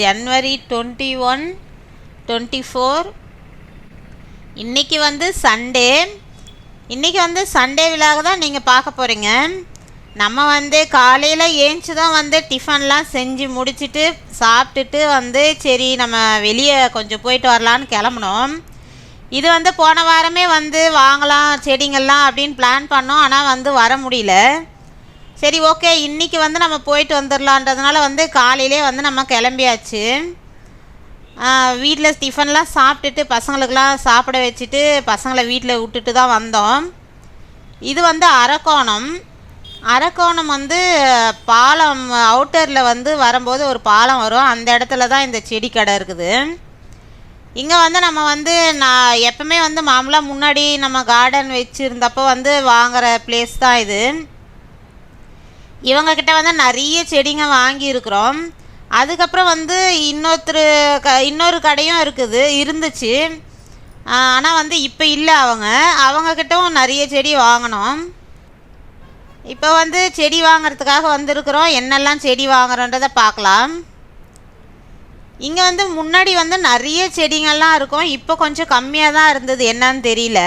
ஜனவரி twenty one twenty four. இன்றைக்கி வந்து Sunday. இன்றைக்கி வந்து சண்டே விழாக தான் நீங்கள் பார்க்க போகிறீங்க நம்ம வந்து காலையில் ஏஞ்சி தான் வந்து டிஃபன்லாம் செஞ்சு முடிச்சுட்டு சாப்பிட்டுட்டு வந்து சரி நம்ம வெளியே கொஞ்சம் போயிட்டு வரலான்னு கிளம்புனோம். இது வந்து போன வாரமே வந்து வாங்கலாம் செடிங்கள்லாம் அப்படின்னு பிளான் பண்ணோம். ஆனால் வந்து வர முடியல. சரி ஓகே இன்றைக்கி வந்து நம்ம போயிட்டு வந்துடலான்றதுனால வந்து காலையிலே வந்து நம்ம கிளம்பியாச்சு. வீட்டில் டிஃபன்லாம் சாப்பிட்டுட்டு பசங்களுக்கெலாம் சாப்பிட வச்சுட்டு பசங்களை வீட்டில் விட்டுட்டு தான் வந்தோம். இது வந்து அரக்கோணம். அரக்கோணம் வந்து பாலம் அவுட்டரில் வந்து வரும்போது ஒரு பாலம் வரும். அந்த இடத்துல தான் இந்த செடி கடை இருக்குது. இங்கே வந்து நம்ம வந்து நான் எப்பவுமே வந்து மாமூலாக முன்னாடி நம்ம கார்டன் வச்சுருந்தப்போ வந்து வாங்குகிற பிளேஸ் தான் இது. இவங்கக்கிட்ட வந்து நிறைய செடிங்க வாங்கியிருக்கிறோம். அதுக்கப்புறம் வந்து இன்னொருத்தர் க இன்னொரு கடையும் இருக்குது இருந்துச்சு. ஆனால் வந்து இப்போ இல்லை அவங்க. அவங்கக்கிட்டவும் நிறைய செடி வாங்கினோம். இப்போ வந்து செடி வாங்குறதுக்காக வந்திருக்கிறோம். என்னெல்லாம் செடி வாங்குறோன்றதை பார்க்கலாம் இங்கே வந்து முன்னாடி வந்து நிறைய செடிங்கள்லாம் இருக்கும். இப்போ கொஞ்சம் கம்மியாக தான் இருந்தது. என்னன்னு தெரியல.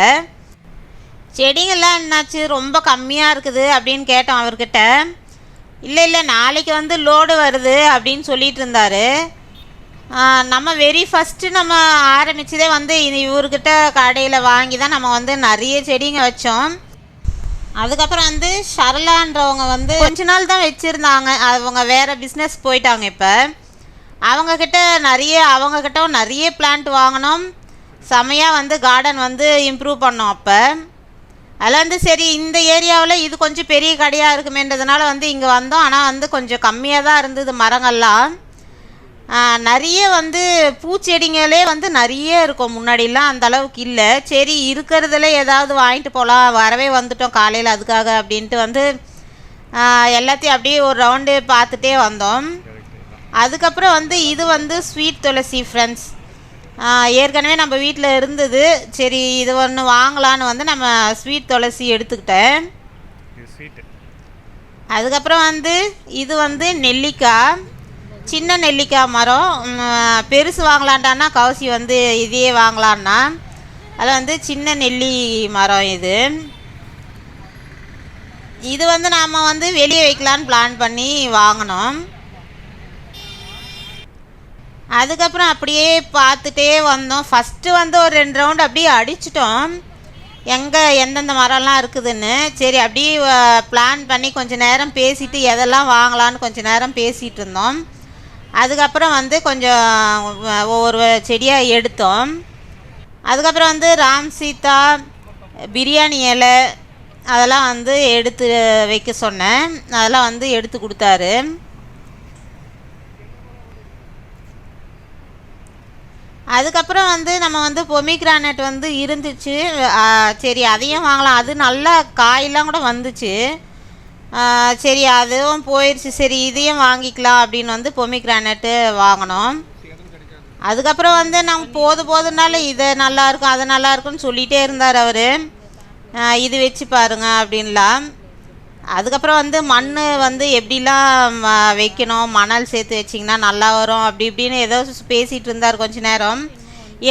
செடிங்கள்லாம் என்னாச்சு? ரொம்ப கம்மியாக இருக்குது அப்படின்னு கேட்டோம் அவர்கிட்ட. இல்லை இல்லை நாளைக்கு வந்து லோடு வருது அப்படின்னு சொல்லிட்டு இருந்தார். நம்ம வெரி ஃபஸ்ட்டு நம்ம ஆரம்பித்ததே வந்து இது இவர்கிட்ட கடையில் வாங்கி தான் நம்ம வந்து நிறைய செடிங்க வச்சோம். அதுக்கப்புறம் வந்து ஷர்லான்றவங்க வந்து கொஞ்ச நாள் தான் வச்சுருந்தாங்க. அவங்க வேறு பிஸ்னஸ் போயிட்டாங்க இப்போ. அவங்கக்கிட்ட நிறைய அவங்கக்கிட்ட நிறைய பிளான்ட் வாங்கினோம். செமையாக வந்து கார்டன் வந்து இம்ப்ரூவ் பண்ணோம் அப்போ. அதில் வந்து சரி இந்த ஏரியாவில் இது கொஞ்சம் பெரிய கடையாக இருக்குமேன்றதுனால வந்து இங்கே வந்தோம். ஆனால் வந்து கொஞ்சம் கம்மியாக தான் இருந்தது மரங்கள்லாம். நிறைய வந்து பூச்செடிங்களே வந்து நிறைய இருக்கும். முன்னாடிலாம் அந்த அளவுக்கு இல்லை. சரி இருக்கிறதுல ஏதாவது வாங்கிட்டு போகலாம் வரவே வந்துட்டோம் காலையில் அதுக்காக அப்படின்ட்டு வந்து எல்லாத்தையும் அப்படியே ஒரு ரவுண்டு பார்த்துட்டே வந்தோம். அதுக்கப்புறம் வந்து இது வந்து ஸ்வீட் துளசி ஃப்ரெண்ட்ஸ் ஏற்கனவே நம்ம வீட்டில் இருந்தது. சரி இது ஒன்று வாங்கலான்னு வந்து நம்ம ஸ்வீட் துளசி எடுத்துக்கிட்டேன். அதுக்கப்புறம் வந்து இது வந்து நெல்லிக்காய். சின்ன நெல்லிக்காய் மரம். பெருசு வாங்கலான்டான்னா கவுசி வந்து இதையே வாங்கலான்னா. அதில் வந்து சின்ன நெல்லி மரம் இது. இது வந்து நாம் வந்து வெளியே வைக்கலான்னு பிளான் பண்ணி வாங்கினோம். அதுக்கப்புறம் அப்படியே பார்த்துட்டே வந்தோம். ஃபஸ்ட்டு வந்து ஒரு ரெண்டு ரவுண்டு அப்படியே அடிச்சிட்டோம். எங்கே எந்தெந்த மரம்லாம் இருக்குதுன்னு. சரி அப்படியே பிளான் பண்ணி கொஞ்சம் நேரம் பேசிட்டு எதெல்லாம் வாங்கலான்னு கொஞ்சம் நேரம் பேசிகிட்டு இருந்தோம். அதுக்கப்புறம் வந்து கொஞ்சம் ஒவ்வொரு செடியாக எடுத்தோம். அதுக்கப்புறம் வந்து ராம் சீதா பிரியாணி இலை அதெல்லாம் வந்து எடுத்து வைக்க சொன்னேன். அதெல்லாம் வந்து எடுத்து கொடுத்தாரு. அதுக்கப்புறம் வந்து நம்ம வந்து பொமிக்ரானட் வந்து இருந்துச்சு. சரி அதையும் வாங்கலாம். அது நல்லா காயெல்லாம் கூட வந்துச்சு. சரி அதுவும் போயிடுச்சு சரி இதையும் வாங்கிக்கலாம் அப்படின்னு வந்து பொமிக்ரானட்டு வாங்கினோம். அதுக்கப்புறம் வந்து நம்ம போது போதுனால இது நல்லாயிருக்கும் அது நல்லாயிருக்குன்னு சொல்லிகிட்டே இருந்தார் அவர். இது வச்சு பாருங்க அப்படின்லாம். அதுக்கப்புறம் வந்து மண் வந்து எப்படிலாம் வைக்கணும் மணல் சேர்த்து வச்சிங்கன்னா நல்லா வரும் அப்படி இப்படின்னு ஏதோ பேசிகிட்டு இருந்தார் கொஞ்ச நேரம்.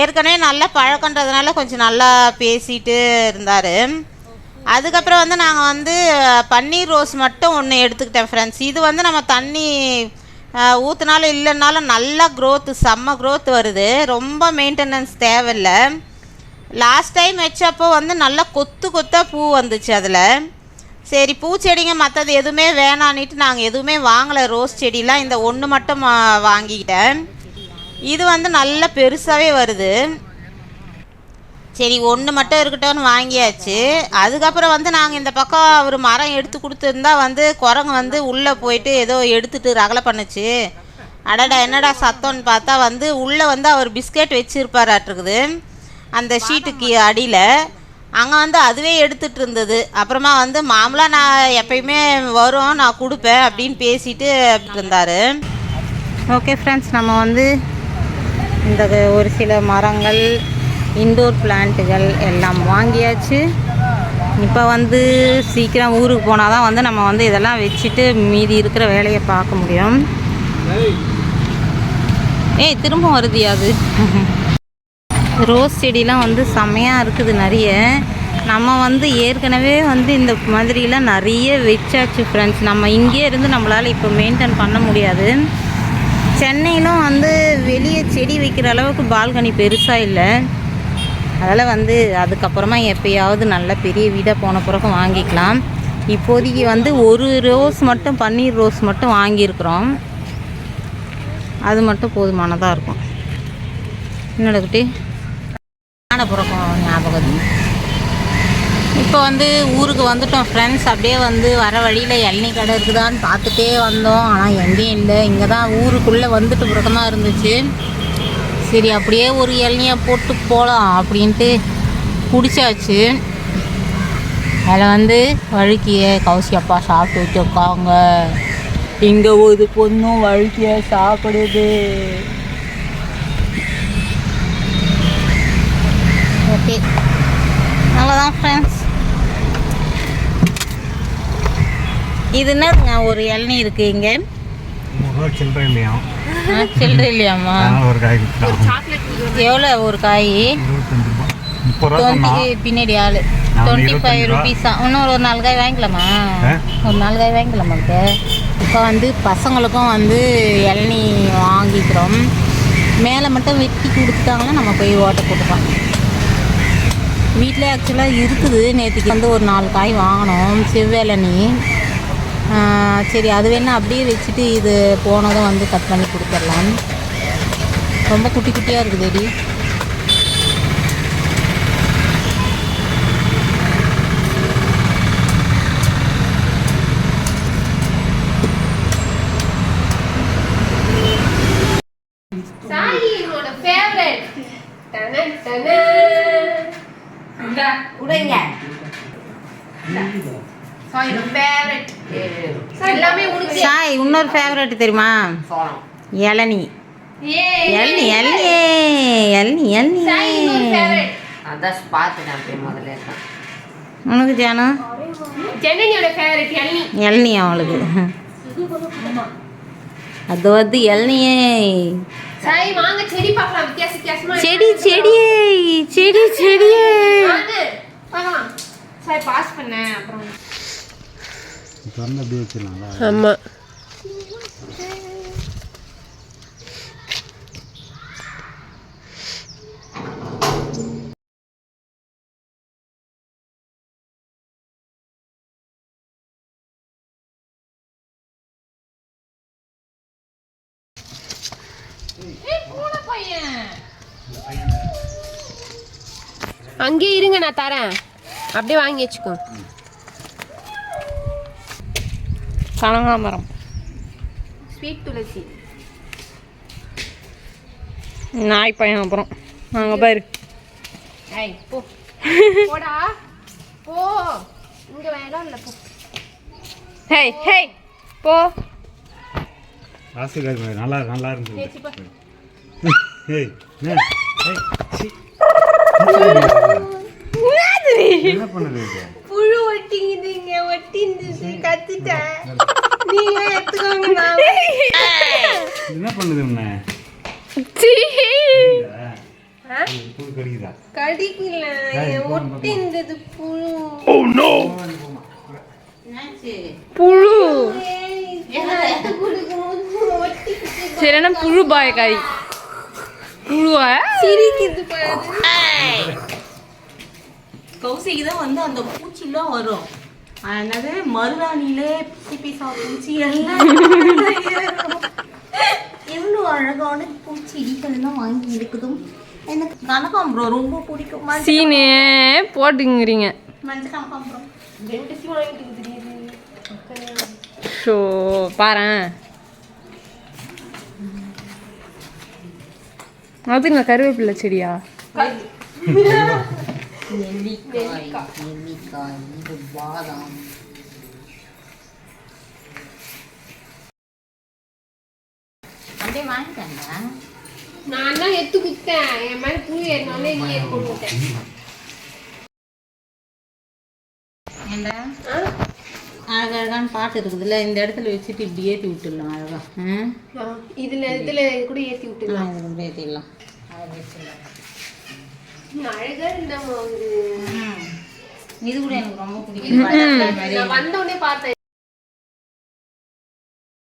ஏற்கனவே நல்லா பழக்கன்றதுனால கொஞ்சம் நல்லா பேசிகிட்டு இருந்தார். அதுக்கப்புறம் வந்து நாங்கள் வந்து பன்னீர் ரோஸ் மட்டும் ஒன்று எடுத்துக்கிட்டேன் ஃப்ரெண்ட்ஸ் இது வந்து நம்ம தண்ணி ஊற்றுனாலும் இல்லைன்னாலும் நல்லா க்ரோத்து செம்ம க்ரோத் வருது. ரொம்ப மெயின்டெனன்ஸ் தேவையில்ல. லாஸ்ட் டைம் வச்சப்போ வந்து நல்லா கொத்து கொத்தாக பூ வந்துச்சு அதில். சரி பூச்செடிங்க மற்றது எதுவுமே வேணான்னுட்டு நாங்கள் எதுவுமே வாங்கலை. ரோஸ் செடிலாம் இந்த ஒன்று மட்டும் வாங்கிக்கிட்டேன். இது வந்து நல்லா பெருசாகவே வருது. சரி ஒன்று மட்டும் இருக்கட்டும்னு வாங்கியாச்சு. அதுக்கப்புறம் வந்து நாங்கள் இந்த பக்கம் ஒரு மரம் எடுத்து கொடுத்துருந்தா வந்து குரங்கு வந்து உள்ளே போயிட்டு ஏதோ எடுத்துட்டு ரகலை பண்ணுச்சு. அடடா என்னடா சத்தம்னு பார்த்தா வந்து உள்ளே வந்து அவர் பிஸ்கெட் வச்சுருப்பாராட்டிருக்குது அந்த ஷீட்டுக்கு அடியில். அங்கே வந்து அதுவே எடுத்துட்டு இருந்தது. அப்புறமா வந்து மாமூலாக நான் எப்பயுமே வரும் நான் கொடுப்பேன் அப்படின்னு பேசிட்டு இருந்தார். ஓகே ஃப்ரெண்ட்ஸ் நம்ம வந்து இந்த ஒரு சில மரங்கள் இன்டோர் பிளான்ட்டுகள் எல்லாம் வாங்கியாச்சு. இப்போ வந்து சீக்கிரம் ஊருக்கு போனால் தான் வந்து நம்ம வந்து இதெல்லாம் வச்சுட்டு மீதி இருக்கிற வேலையை பார்க்க முடியும். ஏய். திரும்ப வருதியா அது ரோஸ் செடிலாம் வந்து செம்மையாக இருக்குது நிறைய. நம்ம வந்து ஏற்கனவே வந்து இந்த மாதிரிலாம் நிறைய வச்சாச்சு ஃப்ரெண்ட்ஸ் நம்ம இங்கேயே இருந்து நம்மளால் இப்போ மெயின்டைன் பண்ண முடியாது. சென்னையிலும் வந்து வெளியே செடி வைக்கிற அளவுக்கு பால்கனி பெருசாக இல்லை. அதில் வந்து அதுக்கப்புறமா எப்பயாவது நல்ல பெரிய வீடாக போன பிறகு வாங்கிக்கலாம். இப்போதைக்கு வந்து ஒரு ரோஸ் மட்டும் பன்னீர் ரோஸ் மட்டும் வாங்கியிருக்கிறோம். அது மட்டும் போதுமானதாக இருக்கும். என்னடா குட்டி? ஞானபுரம் ஞாபகம் இப்போ வந்து ஊருக்கு வந்துட்டோம் ஃப்ரெண்ட்ஸ் அப்படியே வந்து வர வழியில் இளநீ கடை இருக்குதான்னு பார்த்துட்டே வந்தோம். ஆனால் எங்கேயும் இல்லை. இங்கே தான் ஊருக்குள்ளே வந்துட்டு பிறக்கமாக இருந்துச்சு. சரி அப்படியே ஒரு இளநியை போட்டு போகலாம் அப்படின்ட்டு குடிச்சாச்சு. அதில் வந்து வழுக்கிய கௌசி அப்பா சாப்பிட்டு வச்சுருக்காங்க. இங்கே ஒரு பொண்ணும் வழுக்கிய சாப்பிடுது ஓகே அவ்வளோதான் ஃப்ரெண்ட்ஸ் இது என்னதுங்க? ஒரு இளநீ இருக்குது இங்கே. சில்லறை இல்லையா? சில்லறை இல்லையாம்மா? ஒரு காய் எவ்வளோ ஒரு காய்? பின்னாடி ஆள். Twenty five. ருபீஸா இன்னும் ஒரு நாலு காய் வாங்கிக்கலாமா? ஒரு நாலு காய் வாங்கிக்கலாமா இப்போ வந்து பசங்களுக்கும் வந்து இளநீ வாங்கிக்கிறோம். மேலே மட்டும் வெட்டி கொடுத்துட்டாங்கன்னா நம்ம போய் ஓட்ட போட்டுக்கலாம். வீட்டில் ஆக்சுவலாக இருக்குது நேற்றுக்கு வந்து ஒரு நாலு காய் வாங்கினோம் செவ்வேலனி சரி அது வேணால் அப்படியே வச்சுட்டு இது போனதும் வந்து கட் பண்ணி கொடுத்துடலாம். ரொம்ப குட்டி குட்டியாக இருக்குதுடி. சாயி என்னோட ஃபேவரட் உடைங்க சாயோட ஃபேவரட் எல்லாமே உனக்கு சாய் இன்னொரு ஃபேவரட் தெரியுமா இளநி இளநி இளநி இளநி இளநி அதான் பார்த்துட்டேன் அப்படியே முதல்ல உனக்கு ஜானு? இளநீ அவளுக்கு? அது வந்து இளநியே செடி செடியே. செடி செடியே. சாய் பாஸ் பண்ணேன் அப்புறம் திறந்து அப்படியே வச்சிடலாங்களா ஆமா. அங்கேயே இருங்க நான் தரேன். அப்படியே வாங்கி வச்சுக்கோ கனகாமரம் ஸ்வீட் துளசி. நாய் பையன் அப்புறம் நாங்கள் பாரு. ஏய் போ. போடா. போ. இங்க வேணாம் இல்ல போ. ஹேய் ஹேய் போ. ஆசீர்வாத் நல்லா நல்லா ஏய் என்ன? பண்ணுது இது? புழு ஒட்டிங்குதுங்க ஒட்டிந்துச்சு கத்துட்டேன். நீங்க எடுத்துக்கோங்க நான் என்ன பண்ணுது உன்னை? புது கடிக்குதா? கடிக்கல. ஒட்டிந்தது புழு. புழு. புழு. பாயக்காரி? புழுவா? கௌசிக்கு தான் வந்து அந்த பூச்சிலாம் வரும். என்னது? மருதாணியிலே பிசி பிசா பூச்சி எல்லாம் எவ்வளோ அழகான பூச்செடிகள்லாம் வாங்கி இருக்குதும். எனக்கு கனகாம்பரம் ரொம்ப பிடிக்கும். சீனே போட்டுங்கிறீங்க. மஞ்சள் கனகாம்பரம். ஷோ பாரேன் அதுங்க கருவேப்பிலை செடியா? நெல்லிக்காய். நெல்லிக்காய். இது பாதாம். அப்படியே வாங்கிட்டாங்க நான் தான் எடுத்து குத்தேன் என் மேல புழு ஏறினாலே நீ ஏறி போட்டுட்டேன் ஏண்டா? அழகழகான பாட்டு இருக்குதுல்ல. இந்த இடத்துல வச்சுட்டு இப்படி ஏற்றி விட்டுடலாம் அழகா. இதுல இதுல கூட ஏத்தி விட்டுலாம் இது கூட ஏற்றிடலாம் இது கூட எனக்கு ரொம்ப பிடிக்கும் நான் வந்த உடனே பார்த்தேன்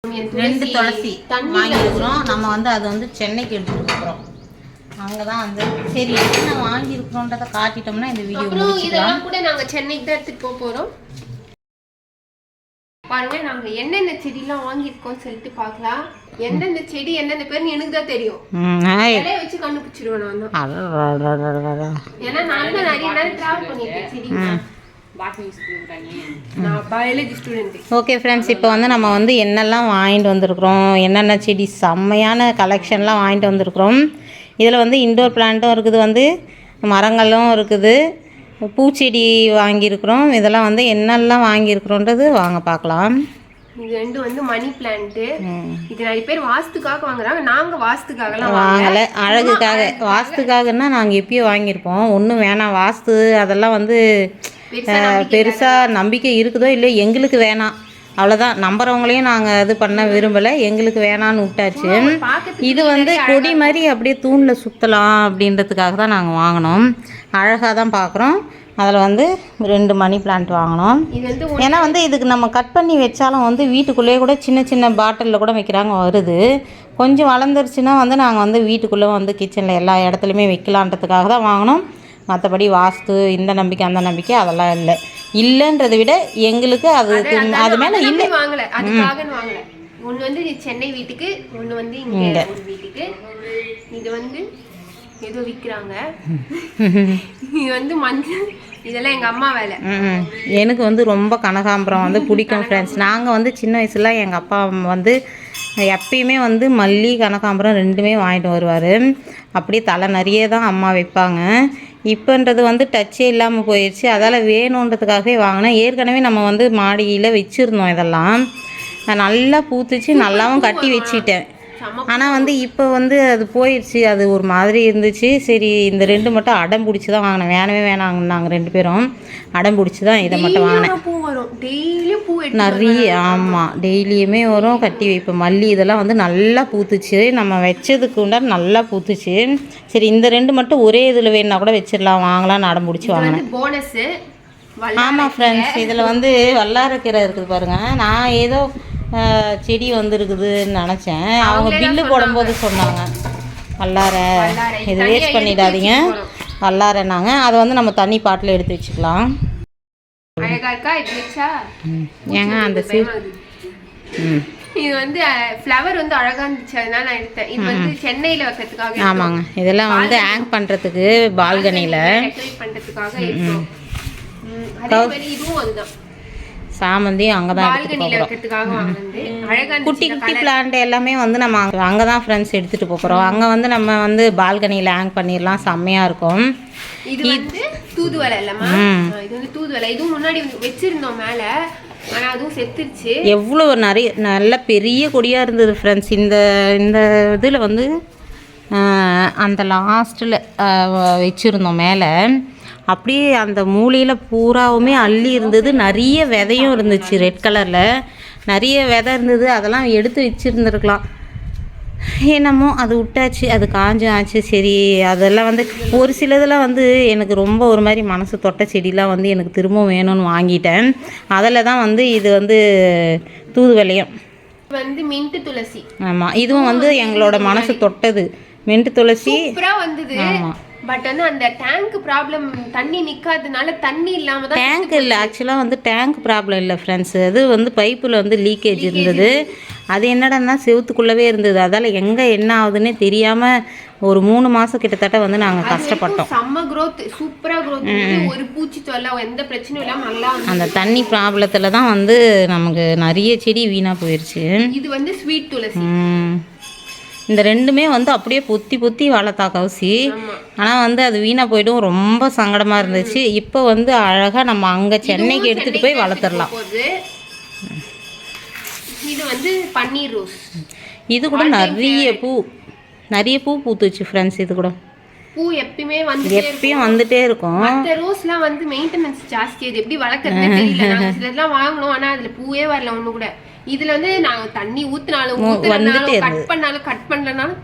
என் ரெண்டு துளசி வாங்கியிருக்கிறோம். நம்ம வந்து அதை வந்து சென்னைக்கு எடுத்துட்டு போகிறோம் அங்கே தான் வந்து சரி என்ன வாங்கியிருக்கிறோன்றதை காட்டிட்டோம்னா இந்த வீடியோ இதெல்லாம் கூட நாங்க சென்னைக்கு தான் எடுத்துட்டு போக போறோம். பாருங்க நாங்க என்னென்ன செடிலாம் வாங்கியிருக்கோம் சொல்லிட்டு பார்க்கலாம். எந்தெந்த செடி எந்தெந்த பேர்னு எனக்கு தான் தெரியும். இலைய வச்சு கண்டுபிடிச்சிருவேன் நான் தான். ஏன்னா நான் தான் நிறைய நேரம் டிராவல் பண்ணிருக்கேன் செடி. நான் பயாலஜி ஸ்டூடெண்ட் ஓகே ஃப்ரெண்ட்ஸ் இப்போ வந்து நம்ம வந்து என்னெல்லாம் வாங்கிட்டு வந்திருக்கிறோம்? என்னென்ன செடி? செம்மையான கலெக்ஷன்லாம் வாங்கிட்டு வந்திருக்கிறோம். இதில் வந்து இன்டோர் பிளான்ட்டும் இருக்குது வந்து மரங்களும் இருக்குது. பூச்செடி வாங்கியிருக்கிறோம். இதெல்லாம் வந்து என்னெல்லாம் வாங்கியிருக்கிறோன்றது வாங்க பார்க்கலாம். இது ரெண்டு வந்து மணி பிளான்ட் இது நிறைய பேர் வாஸ்துக்காக வாங்குறாங்க. நாங்க வாஸ்துக்காகலாம் வாங்கலை. அழகுக்காக. வாஸ்துக்காகன்னா நாங்கள் எப்பயோ வாங்கியிருப்போம். ஒன்றும் வேணாம். வாஸ்து அதெல்லாம் வந்து பெருசாக நம்பிக்கை இருக்குதோ இல்லையோ எங்களுக்கு வேணாம். அவ்வளோதான் நம்புறவங்களையும் நாங்கள் இது பண்ண விரும்பலை. எங்களுக்கு வேணான்னு விட்டாச்சு. இது வந்து கொடி மாதிரி அப்படியே தூணில் சுற்றலாம் அப்படின்றதுக்காக தான் நாங்கள் வாங்கினோம். அழகாக தான் பார்க்குறோம் அதில் வந்து ரெண்டு மணி பிளான்ட் வாங்கினோம். ஏன்னா வந்து இதுக்கு நம்ம கட் பண்ணி வச்சாலும் வந்து வீட்டுக்குள்ளேயே கூட சின்ன சின்ன பாட்டிலில் கூட வைக்கிறாங்க வருது. கொஞ்சம் வளர்ந்துருச்சுன்னா வந்து நாங்கள் வந்து வீட்டுக்குள்ளே வந்து கிச்சனில் எல்லா இடத்துலையுமே வைக்கலான்றதுக்காக தான் வாங்கினோம். மற்றபடி வாஸ்து இந்த நம்பிக்கை அந்த நம்பிக்கை அதெல்லாம் இல்லை. இல்லைன்றதை விட எங்களுக்கு அது அது மேலே இல்லை. வாங்கல. அதுக்காக வாங்கல. ஒண்ணு வந்து சென்னை வீட்டுக்கு ஒண்ணு வந்து இங்க வீட்டுக்கு. இது வந்து ஏதோ விக்கிறாங்க. இது வந்து மஞ்சள் இதெல்லாம் எங்க அம்மா வேலை. எனக்கு வந்து ரொம்ப கனகாம்பரம் வந்து பிடிக்கும் ஃப்ரெண்ட்ஸ் நாங்கள் வந்து சின்ன வயசுல எங்கள் அப்பா வந்து எப்பயுமே வந்து மல்லி கனகாம்பரம் ரெண்டுமே வாங்கிட்டு வருவார். அப்படியே தலை நிறைய தான் அம்மா வைப்பாங்க. இப்போன்றது வந்து டச்சே இல்லாமல் போயிடுச்சு அதால் வேணுன்றதுக்காகவே வாங்கினேன். ஏற்கனவே நம்ம வந்து மாடியில் வச்சுருந்தோம் இதெல்லாம். நல்லா பூத்துச்சு. நல்லாவும் கட்டி வச்சுட்டேன். ஆனால் வந்து இப்போ வந்து அது போயிடுச்சு அது ஒரு மாதிரி இருந்துச்சு. சரி இந்த ரெண்டு மட்டும் அடம் பிடிச்சி தான் வாங்கினேன். வேணவே வேணாங்க நாங்கள் ரெண்டு பேரும். அடம் பிடிச்சி தான் இதை மட்டும் வாங்கினேன். நிறைய ஆமாம் டெய்லியுமே வரும். கட்டி வைப்பேன் மல்லி இதெல்லாம் வந்து நல்லா பூத்துச்சு. நம்ம வச்சதுக்கு உண்டான நல்லா பூத்துச்சு. சரி இந்த ரெண்டு மட்டும் ஒரே இதில் வேணுன்னா கூட வச்சிடலாம். வாங்கலாம்னு அடம் பிடிச்சி வாங்கினேன். போனஸ் ஆமாம் ஃப்ரெண்ட்ஸ் இதில் வந்து வல்லாரக்கீரை இருக்குது பாருங்க. நான் ஏதோ செடி வந்துருக்குதுன்னு நினச்சேன். அவங்க பில்லு போடும்போது சொன்னாங்க. வல்லார. இது வேஸ்ட் பண்ணிடாதீங்க. வல்லாரன்னாங்க அதை வந்து நம்ம தண்ணி பாட்டில் எடுத்து வச்சுக்கலாம். ஏங்க அந்த சீ பயமாகுது. ம். இது வந்து ஃப்ளவர் வந்து அழகா இருந்துச்சு. அதனால நான் எடுத்தேன். இது வந்து சென்னையில வைக்கிறதுக்காக ஆமாங்க. இதெல்லாம் வந்து ஹேங் பண்ணுறதுக்கு பால்கனியில். டெக்கரேட் அதே மாதிரி இதுவும் அதுதான். சாமந்தி அங்கே தான் எடுத்துகிட்டு போகிறோம் குட்டி குட்டி பிளான்ட் எல்லாமே வந்து நம்ம அங்கே அங்கே தான் ஃப்ரெண்ட்ஸ் எடுத்துகிட்டு போகிறோம் அங்கே வந்து நம்ம வந்து பால்கனியில் ஹேங் பண்ணிடலாம் செம்மையாக இருக்கும். இது வந்து தூதுவளை இல்லம்மா. இது வந்து தூதுவளை. இதுவும் முன்னாடி வச்சிருந்தோம் மேல. ஆனா அதுவும் செத்துருச்சு. எவ்வளோ நிறைய நல்ல பெரிய கொடியாக இருந்தது ஃப்ரெண்ட்ஸ் இந்த இந்த இதில் வந்து அந்த லாஸ்ட்டில் வச்சுருந்தோம் மேலே. அப்படியே அந்த மூலையில் பூராவுமே அள்ளி இருந்தது. நிறைய விதையும் இருந்துச்சு ரெட் கலரில் நிறைய விதை இருந்தது. அதெல்லாம் எடுத்து வச்சுருந்துருக்கலாம். என்னமோ அது விட்டாச்சு. அது காஞ்சும் ஆச்சு. சரி அதெல்லாம் வந்து ஒரு சிலதெல்லாம் வந்து எனக்கு ரொம்ப ஒரு மாதிரி மனசு தொட்ட செடிலாம் வந்து எனக்கு திரும்ப வேணும்னு வாங்கிட்டேன். அதில் தான் வந்து இது வந்து தூதுவளையம். வந்து மின்ட் துளசி. ஆமாம் இதுவும் வந்து எங்களோட மனசு தொட்டது. மென்ட்டு துளசி. சூப்பரா வந்தது. ஆமா. பட் வந்து அந்த டேங்க் ப்ராப்ளம் தண்ணி நிக்காதனால தண்ணி இல்லாம தான் டேங்க் இல்லை ஆக்சுவலாக வந்து டேங்க் ப்ராப்ளம் இல்லை ஃப்ரெண்ட்ஸ் அது வந்து பைப்பில் வந்து லீக்கேஜ் இருந்தது. அது என்னடான்னா செவுத்துக்குள்ளவே இருந்தது. அதால் எங்கே என்ன ஆகுதுன்னே தெரியாமல் ஒரு மூணு மாதம் கிட்டத்தட்ட வந்து நாங்கள் கஷ்டப்பட்டோம். செம்ம growth சூப்பரா growth. ஒரு பூச்சி தொல்லை எந்த பிரச்சனையும் இல்லாம நல்லா அந்த தண்ணி ப்ராப்ளத்தில் தான் வந்து நமக்கு நிறைய செடி வீணாக போயிடுச்சு இது வந்து ஸ்வீட் துளசி. இந்த ரெண்டுமே வந்து அப்படியே பொத்தி பொத்தி வளர்த்தா கவுசி. ஆனால் வந்து அது வீணாக போயிடும். ரொம்ப சங்கடமாக இருந்துச்சு. இப்போ வந்து அழகாக நம்ம அங்கே சென்னைக்கு எடுத்துகிட்டு போய் வளர்த்துடலாம். இது வந்து பன்னீர் ரோஸ். இது கூட நிறைய பூ. நிறைய பூ பூத்துச்சு ஃப்ரெண்ட்ஸ் இது கூட. பூ எப்பயுமே வந்து எப்பயும் வந்துட்டே இருக்கும். மற்ற ரோஸ்லாம் வந்து மெயின்டெனன்ஸ் ஜாஸ்தி. அது எப்படி வளர்க்கறதுன்னு தெரியல. சிலர்லாம் வாங்கினோம். ஆனா அதுல பூவே வரல ஒண்ணு கூட இதுல வந்து நாங்க தண்ணி ஊத்துனாலும் ஊத்துனாலும் கட் பண்ணாலும் கட் பண்ணலனாலும்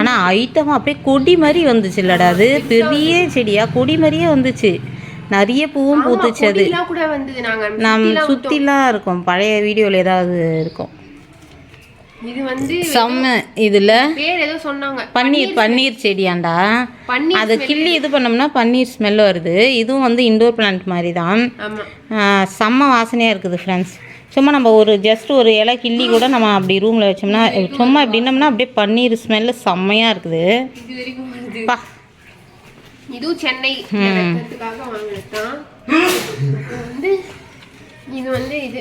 ஆனால் ஐட்டம் அப்படியே கொடி மாதிரி வந்துச்சு இல்லடா அது பெரிய செடியா? கொடி மாதிரியே வந்துச்சு. நிறைய பூவும் பூத்துச்சு அது. நம் சுத்திலாம் இருக்கும். பழைய வீடியோவில் ஏதாவது இருக்கும். இது வந்து செம்ம இதில். பேர் ஏதோ சொன்னாங்க. பன்னீர் பன்னீர் செடியாண்டா? அதை கிள்ளி இது பண்ணோம்னா பன்னீர் ஸ்மெல் வருது. இதுவும் வந்து இண்டோர் பிளான்ட் மாதிரி தான் செம்ம வாசனையாக இருக்குது ஃப்ரெண்ட்ஸ் சும்மா நம்ம ஒரு ஜஸ்ட் ஒரு இலை கிள்ளி கூட நம்ம அப்படி ரூமில் வச்சோம்னா சும்மா எப்படின்னம்னா அப்படியே பன்னீர் ஸ்மெல்லு செம்மையாக இருக்குது. பா. இதுவும் சென்னை வந்து இது வந்து இது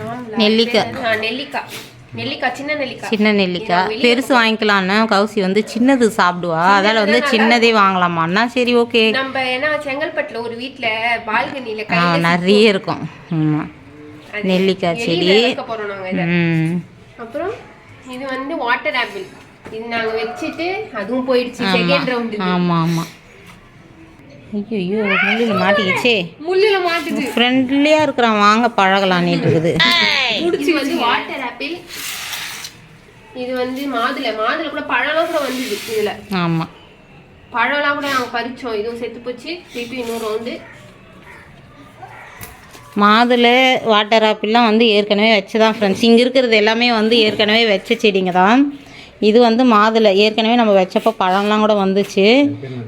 ஆம்லா. நெல்லிக்காய். நெல்லிக்காய். நெல்லிக்காய் சின்ன நெல்லிக்காய் சின்ன நெல்லிக்காய் பெருசு வாங்கிக்கலான்னு கௌசி வந்து சின்னது சாப்பிடுவா. அதால் வந்து சின்னதே வாங்கலாமான்னா சரி ஓகே. நம்ம ஏன்னா செங்கல்பட்டுல ஒரு வீட்ல பால்கனில நிறைய இருக்கும். ஆமாம் நெல்லிக்காய் செடி. அப்புறம் இது வந்து வாட்டர் ஆப்பிள் இது நாங்க வச்சுட்டு அதுவும் போயிடுச்சு செகண்ட் ரவுண்டு ஆமாம் ஆமாம் ஐயோ முள்ளில் மாட்டிக்கிச்சே. முள்ளுல மாட்டுது. ஃப்ரெண்ட்லியாக இருக்கிறான். வாங்க பழகலான்ட்டு இருக்குது. இது வந்து வாட்டர் ஆப்பிள் இது வந்து மாதுளை. மாதுளை கூட பழம்லாம் கூட வந்தது இதுல. ஆமாம் பழம்லாம் கூட நாங்க பறிச்சோம். இதுவும் செத்து போச்சு. திருப்பி இன்னொரு ரவுண்டு மாதுளை வாட்டர் ஆப்பிள்லாம் வந்து ஏற்கனவே வச்சுதான் ஃப்ரெண்ட்ஸ் இங்கே இருக்கிறது எல்லாமே வந்து ஏற்கனவே வச்ச செடிங்க தான். இது வந்து மாதுளை. ஏற்கனவே நம்ம வச்சப்போ பழம்லாம் கூட வந்துச்சு.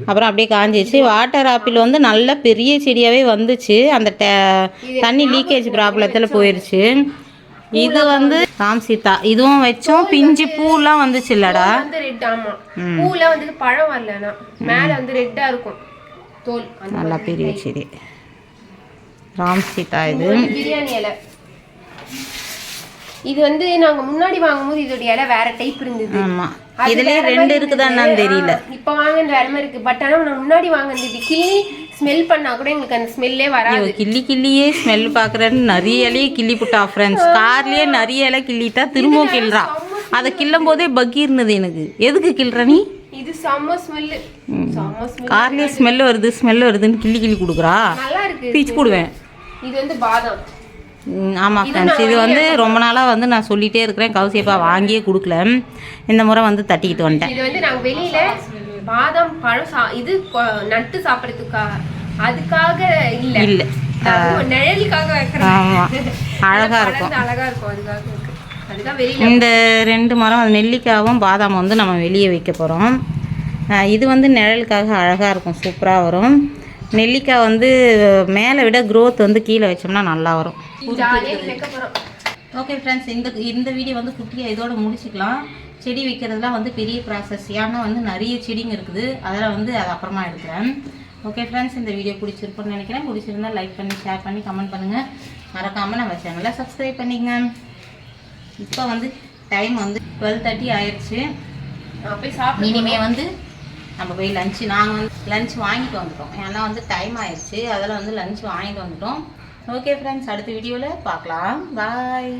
அப்புறம் அப்படியே காஞ்சிச்சு வாட்டர் ஆப்பிள் வந்து நல்ல பெரிய செடியாகவே வந்துச்சு. அந்த தண்ணி லீக்கேஜ் ப்ராப்ளத்தில் போயிடுச்சு இது வந்து ராம் சீதா. இதுவும் வச்சோம். பிஞ்சு பூலாம் வந்துச்சு இல்லடா வந்து ரெட் ஆமா. பூல வந்து பழம் வரல ஆனா மேல வந்து ரெட்டா இருக்கும். தோல். நல்லா பெரிய செடி ராம் சீதா இது. பிரியாணி இலை. இது வந்து நாங்க முன்னாடி வாங்கும்போது இதோட இலை வேற டைப் இருந்தது. அது இதுலேயே ரெண்டு மாதிரி இருக்குதா இருந்தது. என்னன்னு தெரியல. இப்ப வாங்கினது வேற மாதிரி இருக்கு. பட் ஆனா முன்னாடி வாங்கினது கிள்ளி ஸ்மெல் பண்ணா கூட எங்களுக்கு அந்த ஸ்மெல்லே வராது. கிள்ளி கிள்ளியே ஸ்மெல் பார்க்குறேன்னு நிறைய இலையே கிள்ளி புட்டா ஃப்ரெண்ட்ஸ் கார்லயே நிறைய இலை கிள்ளிட்டா திரும்பவும் கிள்றா. அதை கிள்ளும் போதே பக்கீர்னது எனக்கு. எதுக்கு கிள்ற நீ? இது செம்ம ஸ்மெல் செம்ம ஸ்மெல் கார்லயே ஸ்மெல் வருது ஸ்மெல் வருதுன்னு கிள்ளி கிள்ளி கொடுக்குறா? நல்லா இருக்கு. பீச்சு போடுவேன். இது வந்து பாதாம். ஆமாம் ஃப்ரெண்ட்ஸ் இது வந்து ரொம்ப நாளாக வந்து நான் சொல்லிகிட்டே இருக்கிறேன். கௌசியப்பா வாங்கியே கொடுக்கல. இந்த முறை வந்து தட்டிக்கிட்டு வந்துட்டேன். இது வந்து நாங்க வெளியில பாதாம் பழம் சா இது நட்டு சாப்பிடறதுக்கா அதுக்காக இல்ல. இல்ல. நிழலுக்காக அழகாக இருக்கும். அழகா இருக்கும் அதுக்காக இருக்கு அதுதான் வெளியில இந்த ரெண்டு மரம் அது நெல்லிக்காவும் பாதாம் வந்து நம்ம வெளியே வைக்க போகிறோம் இது வந்து நிழலுக்காக அழகாக இருக்கும். சூப்பராக வரும். நெல்லிக்காய் வந்து மேலே விட growth வந்து கீழே வச்சோம்னா நல்லா வரும். ஜாலியா வைக்க போறோம். ஓகே ஃப்ரெண்ட்ஸ் இந்த இந்த வீடியோ வந்து குட்டியாக இதோட முடிச்சுக்கலாம். செடி வைக்கிறதுலாம் வந்து பெரிய ப்ராசஸ் ஏன்னா வந்து நிறைய செடிங்க இருக்குது. அதெல்லாம் வந்து அது அப்புறமா எடுக்கிறேன். ஓகே ஃப்ரெண்ட்ஸ் இந்த வீடியோ பிடிச்சிருக்குன்னு நினைக்கிறேன். பிடிச்சிருந்தா லைக் பண்ணி ஷேர் பண்ணி கமெண்ட் பண்ணுங்கள் மறக்காமல் நம்ம சேனலை சப்ஸ்கிரைப் பண்ணிங்க. இப்போ வந்து டைம் வந்து டுவெல் தேர்ட்டி ஆயிடுச்சு போய் சாப்பிட இனிமே வந்து நம்ம போய் லஞ்சு நாங்கள் வந்து லஞ்ச் வாங்கிட்டு வந்துட்டோம். ஏன்னா வந்து டைம் ஆயிடுச்சு அதெல்லாம் வந்து லஞ்ச் வாங்கிட்டு வந்துட்டோம். ஓகே ஃப்ரெண்ட்ஸ் அடுத்த வீடியோவில் பார்க்கலாம். பாய்